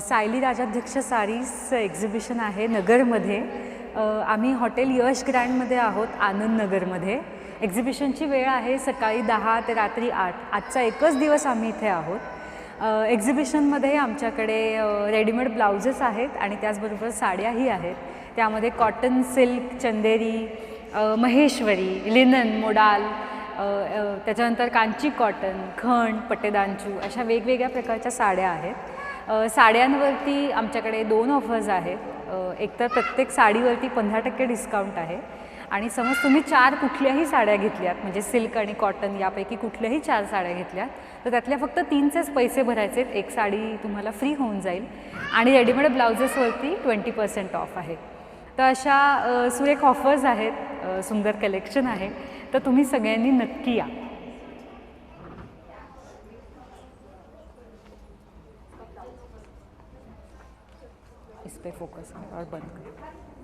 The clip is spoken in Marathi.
सायली राजाध्यक्ष सारीचं एक्झिबिशन आहे नगरमध्ये. आम्ही हॉटेल यश ग्रँडमध्ये आहोत आनंद नगरमध्ये. एक्झिबिशनची वेळ आहे सकाळी दहा ते रात्री आठ. आजचा एकच दिवस आम्ही इथे आहोत. एक्झिबिशनमध्ये आमच्याकडे रेडीमेड ब्लाउजेस आहेत आणि त्याचबरोबर साड्याही आहेत. त्यामध्ये cotton silk Chanderi Maheshwari linen modal त्याच्यानंतर कांची कॉटन खण पटेदांचू अशा वेगवेगळ्या प्रकारच्या साड्या आहेत. साड्यांवरती आमच्याकडे दोन ऑफर्स आहेत. एकतर प्रत्येक साडीवरती पंधरा टक्के डिस्काउंट आहे. आणि समज तुम्ही चार कुठल्याही साड्या घेतल्यात म्हणजे सिल्क आणि कॉटन यापैकी कुठल्याही चार साड्या घेतल्यात तर त्यातल्या फक्त तीनचेच पैसे भरायचे आहेत. एक साडी तुम्हाला फ्री होऊन जाईल. आणि रेडीमेड ब्लाउजेसवरती ट्वेंटी पर्सेंट ऑफ आहे. तर अशा सुरेख ऑफर्स आहेत. सुंदर कलेक्शन आहे. तर तुम्ही सगळ्यांनी नक्की या. इस पर फोकस करें और बंद करें